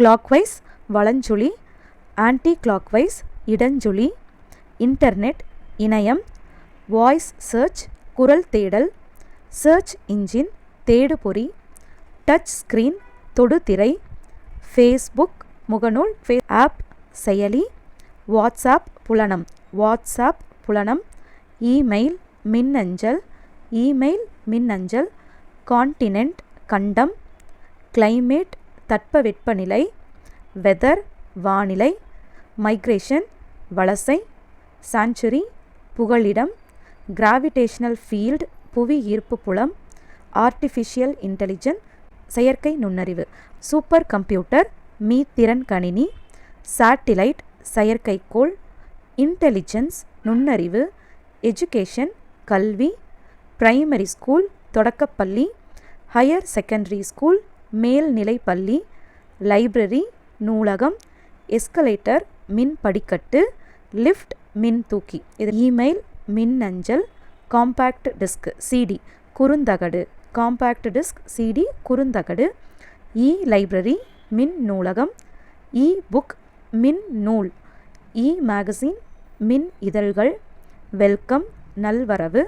Clockwise வளஞ்சுழி anti clockwise இடஞ்சுழி internet இணையம் வாய்ஸ் சர்ச் குரல் தேடல் சர்ச் இன்ஜின் தேடுபொறி டச் ஸ்க்ரீன் தொடுதிரை ஃபேஸ்புக் முகநூல் ஃபே ஆப் செயலி வாட்ஸ்ஆப் புலனம் வாட்ஸ்ஆப் புலனம் இமெயில் மின்னஞ்சல் இமெயில் மின்னஞ்சல் கான்டினென்ட் கண்டம் கிளைமேட் தட்பவெட்பநிலை வெதர் வானிலை மைக்ரேஷன் வலசை சான்ச்சுரி புகலிடம் கிராவிடேஷனல் ஃபீல்டு புவி ஈர்ப்பு புலம் ஆர்டிஃபிஷியல் இன்டெலிஜென்ட் செயற்கை நுண்ணறிவு சூப்பர் கம்ப்யூட்டர் மீத்திறன் கணினி சேட்டிலைட் செயற்கைக்கோள் இன்டெலிஜென்ஸ் நுண்ணறிவு எஜுகேஷன் கல்வி பிரைமரி ஸ்கூல் தொடக்கப்பள்ளி ஹையர் செகண்டரி ஸ்கூல் மேல்நிலைப்பள்ளி லைப்ரரி நூலகம் எஸ்கலேட்டர் மின் படிக்கட்டு லிஃப்ட் மின் தூக்கி இது இமெயில் மின்னஞ்சல் காம்பேக்ட் டிஸ்க் சிடி குறுந்தகடு. காம்பேக்ட் டிஸ்க் சிடி குறுந்தகடு. இ லைப்ரரி மின் நூலகம் இ புக் மின் நூல் இ மேகசின் மின் இதழ்கள் வெல்கம் நல்வரவு.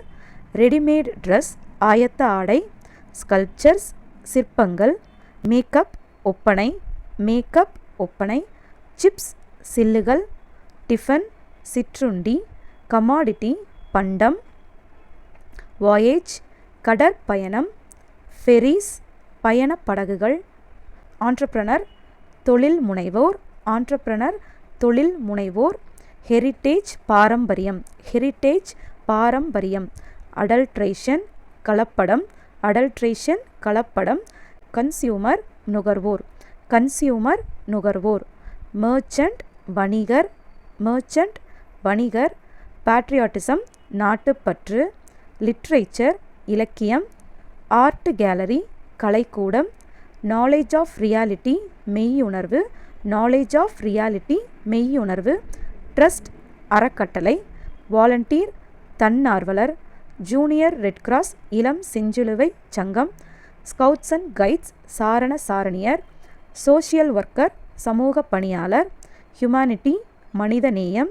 ரெடிமேட் ட்ரெஸ் ஆயத்த ஆடை. ஸ்கல்ப்சர்ஸ் சிற்பங்கள். மேக்கப் ஒப்பனை மேக்கப் ஒப்பனை சிப்ஸ் சில்லுகள் டிஃபன் சிற்றுண்டி கமாடிட்டி பண்டம் வாயேஜ் கடற்பயணம் ஃபெரிஸ் பயணப்படகுகள் ஆண்டர்ப்ரனர் தொழில் முனைவோர் ஆண்டர்ப்ரனர் தொழில் முனைவோர் ஹெரிட்டேஜ் பாரம்பரியம் ஹெரிட்டேஜ் பாரம்பரியம் அடல்ட்ரேஷன் கலப்படம் அடல்ட்ரேஷன் கலப்படம் கன்சியூமர் நுகர்வோர். கன்சியூமர் நுகர்வோர். மர்ச்சன்ட் வணிகர். மர்ச்சன்ட் வணிகர். பேட்ரியாட்டிசம் நாட்டுப்பற்று. லிட்ரேச்சர் இலக்கியம். ஆர்ட் கேலரி கலைக்கூடம். நாலேஜ் ஆஃப் ரியாலிட்டி மெய்யுணர்வு. நாலேஜ் ஆஃப் ரியாலிட்டி மெய்யுணர்வு. ட்ரஸ்ட் அறக்கட்டளை. வாலண்டீர் தன்னார்வலர். ஜூனியர் ரெட் கிராஸ் இளம் செஞ்சிலுவை சங்கம். ஸ்கவுட்ஸ் அண்ட் கைட்ஸ் சாரண சாரணியர் சோஷியல் ஒர்க்கர் சமூக பணியாளர் ஹியூமானிட்டி மனிதநேயம்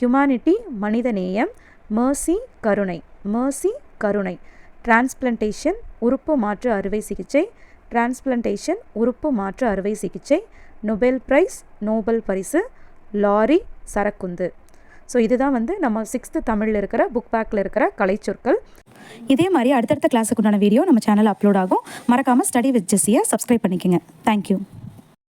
ஹியூமானிட்டி மனிதநேயம் மேர்சி கருணை மேர்சி கருணை டிரான்ஸ்பிளன்டேஷன் உறுப்பு மாற்று அறுவை சிகிச்சை டிரான்ஸ்பிளன்டேஷன் உறுப்பு மாற்று அறுவை சிகிச்சை நொபெல் பிரைஸ் நோபல் பரிசு லாரி சரக்குந்து. ஸோ இதுதான் வந்து நம்ம சிக்ஸ்த்து தமிழில் இருக்கிற புக் பேக்கில் இருக்கிற கலைச்சொற்கள். இதே மாதிரி அடுத்தடுத்த கிளாஸுக்குண்டான வீடியோ நம்ம சேனலில் அப்லோட் ஆகும். மறக்காமல் ஸ்டடி வித் ஜெஸ்ஸியை சப்ஸ்கிரைப் பண்ணிக்கோங்க. Thank you